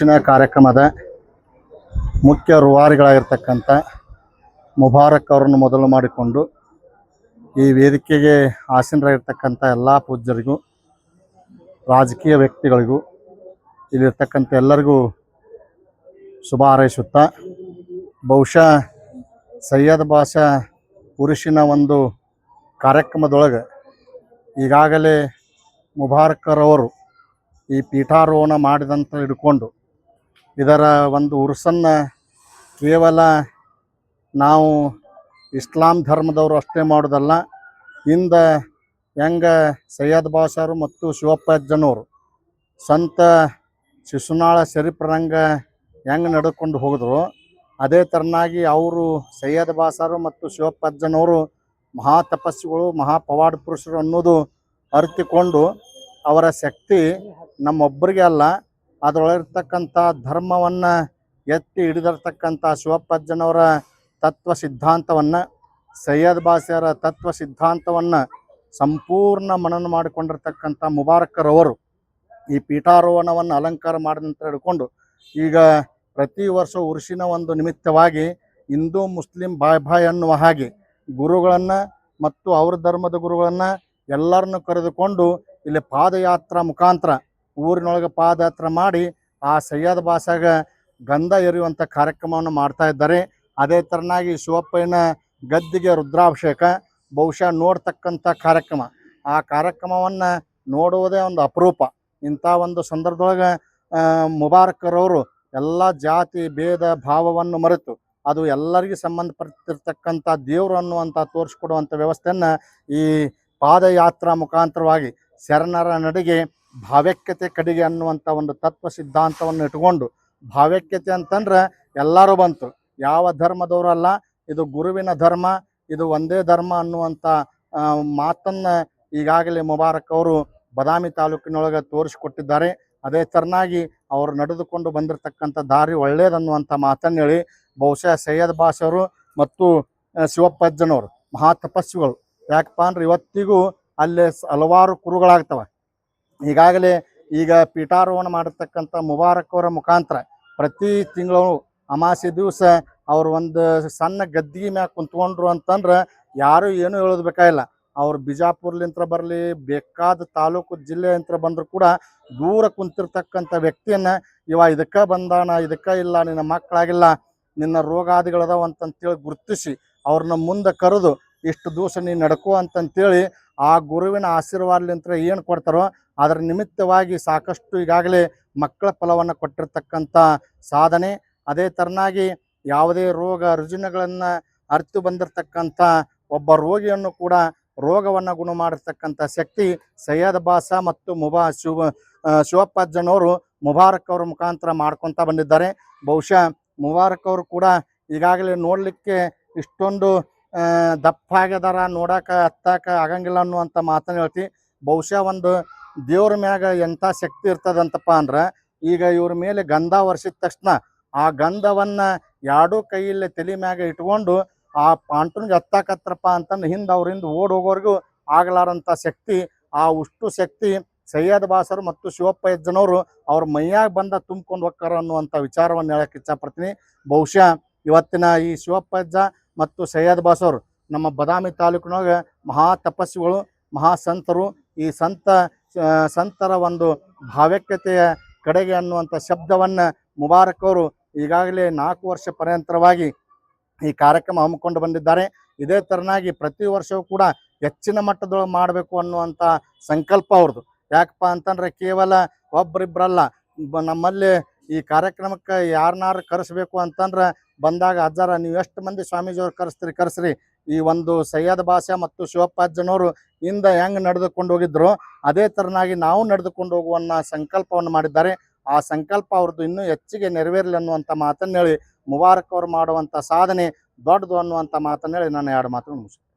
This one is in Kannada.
ಹೆಚ್ಚಿನ ಕಾರ್ಯಕ್ರಮದ ಮುಖ್ಯ ರೂವಾರಿಗಳಾಗಿರ್ತಕ್ಕಂಥ ಮುಬಾರಕ್ ಅವರನ್ನು ಮೊದಲು ಮಾಡಿಕೊಂಡು ಈ ವೇದಿಕೆಗೆ ಆಸೀನರಾಗಿರ್ತಕ್ಕಂಥ ಎಲ್ಲ ಪೂಜ್ಯರಿಗೂ, ರಾಜಕೀಯ ವ್ಯಕ್ತಿಗಳಿಗೂ, ಇಲ್ಲಿರ್ತಕ್ಕಂಥ ಎಲ್ಲರಿಗೂ ಶುಭ ಹಾರೈಸುತ್ತಾ, ಬಹುಶಃ ಸೈಯದ್ ಬಾಷಾ ಪುರುಷಿನ ಒಂದು ಕಾರ್ಯಕ್ರಮದೊಳಗೆ ಈಗಾಗಲೇ ಮುಬಾರಕರವರು ಈ ಪೀಠಾರೋಹಣ ಮಾಡಿದಂತ ಹಿಡ್ಕೊಂಡು ಇದರ ಒಂದು ಉರುಸನ್ನು ಕೇವಲ ನಾವು ಇಸ್ಲಾಂ ಧರ್ಮದವರು ಅಷ್ಟೇ ಮಾಡೋದಲ್ಲ, ಇಂದ ಹೆಂಗ ಸೈಯದ್ ಬಾಷಾರು ಮತ್ತು ಶಿವಪ್ಪ ಅಜ್ಜನವರು ಸಂತ ಶಿಶುನಾಳ ಶರೀಫರಂಗ ಹೆಂಗೆ ನಡ್ಕೊಂಡು ಹೋಗಿದ್ರು, ಅದೇ ಥರನಾಗಿ ಅವರು ಸೈಯದ್ ಬಾಸಾರು ಮತ್ತು ಶಿವಪ್ಪ ಅಜ್ಜನವರು ಮಹಾ ತಪಸ್ಸುಗಳು, ಮಹಾ ಪವಾಡ ಪುರುಷರು ಅನ್ನೋದು ಅರಿತುಕೊಂಡು ಅವರ ಶಕ್ತಿ ನಮ್ಮೊಬ್ಬರಿಗೆ ಅಲ್ಲ ಅದರೊಳಗಿರ್ತಕ್ಕಂಥ ಧರ್ಮವನ್ನು ಎತ್ತಿ ಹಿಡಿದಿರ್ತಕ್ಕಂಥ ಶಿವಪ್ಪಜ್ಜನವರ ತತ್ವ ಸಿದ್ಧಾಂತವನ್ನು, ಸೈಯದ್ ಬಾಸಿಯರ ತತ್ವ ಸಿದ್ಧಾಂತವನ್ನು ಸಂಪೂರ್ಣ ಮನನ ಮಾಡಿಕೊಂಡಿರ್ತಕ್ಕಂಥ ಮುಬಾರಕರವರು ಈ ಪೀಠಾರೋಹಣವನ್ನು ಅಲಂಕಾರ ಮಾಡಿದ ನಂತರ ಹಿಡ್ಕೊಂಡು ಈಗ ಪ್ರತಿ ವರ್ಷ ಉರುಸಿನ ಒಂದು ನಿಮಿತ್ತವಾಗಿ ಹಿಂದೂ ಮುಸ್ಲಿಂ ಬಾಯ್ ಬಾಯ್ ಅನ್ನುವ ಹಾಗೆ ಗುರುಗಳನ್ನು ಮತ್ತು ಅವ್ರ ಧರ್ಮದ ಗುರುಗಳನ್ನು ಎಲ್ಲರನ್ನು ಕರೆದುಕೊಂಡು ಇಲ್ಲಿ ಪಾದಯಾತ್ರಾ ಮುಖಾಂತರ ಊರಿನೊಳಗೆ ಪಾದಯಾತ್ರೆ ಮಾಡಿ ಆ ಸೈಯದ್ ಬಾಸಾಗ ಗಂಧ ಎರೆಯುವಂಥ ಕಾರ್ಯಕ್ರಮವನ್ನು ಮಾಡ್ತಾ ಇದ್ದಾರೆ. ಅದೇ ಥರನಾಗಿ ಶಿವಪ್ಪಯ್ಯನ ಗದ್ದಿಗೆ ರುದ್ರಾಭಿಷೇಕ ಬಹುಶಃ ನೋಡ್ತಕ್ಕಂಥ ಕಾರ್ಯಕ್ರಮ. ಆ ಕಾರ್ಯಕ್ರಮವನ್ನು ನೋಡುವುದೇ ಒಂದು ಅಪರೂಪ. ಇಂಥ ಒಂದು ಸಂದರ್ಭದೊಳಗೆ ಮುಬಾರಕರವರು ಎಲ್ಲ ಜಾತಿ, ಭೇದ, ಭಾವವನ್ನು ಮರೆತು ಅದು ಎಲ್ಲರಿಗೂ ಸಂಬಂಧಪಟ್ಟಿರ್ತಕ್ಕಂಥ ದೇವರು ಅನ್ನುವಂಥ ತೋರಿಸ್ಕೊಡುವಂಥ ವ್ಯವಸ್ಥೆಯನ್ನು ಈ ಪಾದಯಾತ್ರಾ ಮುಖಾಂತರವಾಗಿ ಶರಣರ ನಡಿಗೆ ಭಾವ್ಯಕ್ಯತೆ ಕಡೆಗೆ ಅನ್ನುವಂಥ ಒಂದು ತತ್ವ ಸಿದ್ಧಾಂತವನ್ನು ಇಟ್ಕೊಂಡು ಭಾವ್ಯಕ್ಯತೆ ಅಂತಂದ್ರೆ ಎಲ್ಲರೂ ಬಂತು. ಯಾವ ಧರ್ಮದವರಲ್ಲ ಇದು ಗುರುವಿನ ಧರ್ಮ, ಇದು ಒಂದೇ ಧರ್ಮ ಅನ್ನುವಂಥ ಮಾತನ್ನು ಈಗಾಗಲೇ ಮುಬಾರಕ್ ಅವರು ಬದಾಮಿ ತಾಲೂಕಿನೊಳಗೆ ತೋರಿಸಿಕೊಟ್ಟಿದ್ದಾರೆ. ಅದೇ ಥರನಾಗಿ ಅವರು ನಡೆದುಕೊಂಡು ಬಂದಿರತಕ್ಕಂಥ ದಾರಿ ಒಳ್ಳೇದನ್ನುವಂಥ ಮಾತನ್ನು ಹೇಳಿ ಬಹುಶಃ ಸೈಯದ್ ಬಾಷವರು ಮತ್ತು ಶಿವಪ್ಪಜ್ಜನವರು ಮಹಾ ತಪಸ್ವಿಗಳು. ಯಾಕಪ್ಪ ಅಂದ್ರೆ ಇವತ್ತಿಗೂ ಅಲ್ಲಿ ಹಲವಾರು ಕುರುಗಳಾಗ್ತವೆ. ಈಗಾಗಲೇ ಈಗ ಪೀಠಾರೋಹಣ ಮಾಡಿರ್ತಕ್ಕಂಥ ಮುಬಾರಕ್ ಅವರ ಮುಖಾಂತರ ಪ್ರತಿ ತಿಂಗಳು ಅಮಾಸೆ ದಿವಸ ಅವ್ರು ಒಂದು ಸಣ್ಣ ಗದ್ದಿಗೆ ಮ್ಯಾಗ ಕುಂತ್ಕೊಂಡ್ರು ಅಂತಂದ್ರೆ ಯಾರು ಏನು ಹೇಳೋದು ಬೇಕಾಗಿಲ್ಲ. ಅವ್ರು ಬಿಜಾಪುರ್ಲಿಂತ ಬರಲಿ, ಬೇಕಾದ ತಾಲೂಕು ಜಿಲ್ಲೆಯಂತ್ರ ಬಂದರೂ ಕೂಡ ದೂರ ಕುಂತಿರ್ತಕ್ಕಂಥ ವ್ಯಕ್ತಿಯನ್ನ, ಇವ ಇದಕ್ಕೆ ಬಂದಾನ, ಇದಕ್ಕೆ ಇಲ್ಲ, ನಿನ್ನ ಮಕ್ಕಳಾಗಿಲ್ಲ, ನಿನ್ನ ರೋಗಾದಿಗಳದಾವ ಅಂತಂತೇಳಿ ಗುರುತಿಸಿ ಅವ್ರನ್ನ ಮುಂದೆ ಕರೆದು ಇಷ್ಟು ದಿವಸ ನೀ ನಡ್ಕೋ ಅಂತಂತೇಳಿ ಆ ಗುರುವಿನ ಆಶೀರ್ವಾದಲಿಂತ ಏನು ಕೊಡ್ತಾರೋ ಅದರ ನಿಮಿತ್ತವಾಗಿ ಸಾಕಷ್ಟು ಈಗಾಗಲೇ ಮಕ್ಕಳ ಫಲವನ್ನು ಕೊಟ್ಟಿರ್ತಕ್ಕಂಥ ಸಾಧನೆ. ಅದೇ ಥರನಾಗಿ ಯಾವುದೇ ರೋಗ ರುಜಿನಗಳನ್ನು ಅರಿತು ಬಂದಿರತಕ್ಕಂಥ ಒಬ್ಬ ರೋಗಿಯನ್ನು ಕೂಡ ರೋಗವನ್ನು ಗುಣ ಮಾಡಿರ್ತಕ್ಕಂಥ ಶಕ್ತಿ ಸೈಯದ್ ಬಾಸಾ ಮತ್ತು ಮುಬಾ ಶಿವ ಶಿವಪ್ಪಜ್ಜನವರು ಮುಬಾರಕ್ ಅವರ ಮುಖಾಂತರ ಮಾಡ್ಕೊತಾ ಬಂದಿದ್ದಾರೆ. ಬಹುಶಃ ಮುಬಾರಕ್ ಅವರು ಕೂಡ ಈಗಾಗಲೇ ನೋಡಲಿಕ್ಕೆ ಇಷ್ಟೊಂದು ದಪ್ಪ ಆಗ್ಯದಾರ, ನೋಡಾಕ ಹತ್ತಾಕ ಆಗಂಗಿಲ್ಲ ಅನ್ನುವಂಥ ಮಾತನ್ನು ಹೇಳ್ತಿ. ಬಹುಶಃ ಒಂದು ದೇವ್ರ ಮ್ಯಾಗ ಎಂಥ ಶಕ್ತಿ ಇರ್ತದಂತಪ್ಪ ಅಂದ್ರೆ, ಈಗ ಇವ್ರ ಮೇಲೆ ಗಂಧ ವರ್ಷಿದ ತಕ್ಷಣ ಆ ಗಂಧವನ್ನ ಎರಡೂ ಕೈಯಲ್ಲಿ ತಲೆ ಮ್ಯಾಗ ಇಟ್ಕೊಂಡು ಆ ಪಾಂಟನ್ಗೆ ಹತ್ತಾಕತ್ರಪ್ಪ ಅಂತಂದು ಹಿಂದೆ ಅವ್ರಿಂದ ಓಡ್ ಹೋಗೋರ್ಗು ಆಗಲಾರಂಥ ಶಕ್ತಿ, ಆ ಉಷ್ಟು ಶಕ್ತಿ ಸೈಯದ್ ಬಾಸರು ಮತ್ತು ಶಿವಪ್ಪ ಯಜ್ಜನವರು ಅವ್ರ ಮೈಯಾಗ ಬಂದ ತುಂಬ್ಕೊಂಡು ಹೋಗ್ತಾರ ಅನ್ನುವಂಥ ವಿಚಾರವನ್ನು ಹೇಳಕ್ಕೆ ಇಚ್ಛಪಡ್ತೀನಿ. ಬಹುಶಃ ಇವತ್ತಿನ ಈ ಶಿವಪ್ಪ ಅಜ್ಜ ಮತ್ತು ಸೈಯದ್ ಬಾಸವರು ನಮ್ಮ ಬದಾಮಿ ತಾಲೂಕಿನೊಳಗೆ ಮಹಾ ತಪಸ್ವಿಗಳು ಮಹಾ ಸಂತರು. ಈ ಸಂತ ಸಂತರ ಒಂದು ಭಾವ್ಯಕ್ಯತೆಯ ಕಡೆಗೆ ಅನ್ನುವಂಥ ಶಬ್ದವನ್ನು ಮುಬಾರಕ್ ಅವರು ಈಗಾಗಲೇ ನಾಲ್ಕು ವರ್ಷ ಪರ್ಯಂತರವಾಗಿ ಈ ಕಾರ್ಯಕ್ರಮ ಹಮ್ಮಿಕೊಂಡು ಬಂದಿದ್ದಾರೆ. ಇದೇ ಥರನಾಗಿ ಪ್ರತಿ ವರ್ಷವೂ ಕೂಡ ಹೆಚ್ಚಿನ ಮಟ್ಟದೊಳಗೆ ಮಾಡಬೇಕು ಅನ್ನುವಂಥ ಸಂಕಲ್ಪ ಅವ್ರದ್ದು. ಯಾಕಪ್ಪ ಅಂತಂದ್ರೆ ಕೇವಲ ಒಬ್ಬರಿಬ್ಬರಲ್ಲ ನಮ್ಮಲ್ಲಿ ಈ ಕಾರ್ಯಕ್ರಮಕ್ಕೆ ಯಾರನ್ನಾರು ಕರೆಸ್ಬೇಕು ಅಂತಂದ್ರೆ ಬಂದಾಗ, ಅಜ್ಜಾರ, ನೀವು ಎಷ್ಟು ಮಂದಿ ಸ್ವಾಮೀಜಿಯವ್ರು ಕರೆಸ್ತೀರಿ, ಕರೆಸ್ರಿ. ಈ ಒಂದು ಸೈಯದ್ ಬಾಷಾ ಮತ್ತು ಶಿವಪ್ಪಾಜ್ಜನವರು ಇಂದ ಹೆಂಗ್ ನಡೆದುಕೊಂಡು ಹೋಗಿದ್ರು, ಅದೇ ಥರನಾಗಿ ನಾವು ನಡೆದುಕೊಂಡು ಹೋಗುವನ್ನ ಸಂಕಲ್ಪವನ್ನು ಮಾಡಿದ್ದಾರೆ. ಆ ಸಂಕಲ್ಪ ಅವ್ರದ್ದು ಇನ್ನೂ ಹೆಚ್ಚಿಗೆ ನೆರವೇರಲಿ ಅನ್ನುವಂಥ ಮಾತನ್ನ ಹೇಳಿ ಮುಬಾರಕ್ ಅವರು ಮಾಡುವಂಥ ಸಾಧನೆ ದೊಡ್ಡದು ಅನ್ನುವಂಥ ಮಾತನ್ನ ಹೇಳಿ ನಾನು ಎರಡು ಮಾತನ್ನು ಮುಗಿಸ್ತೀನಿ.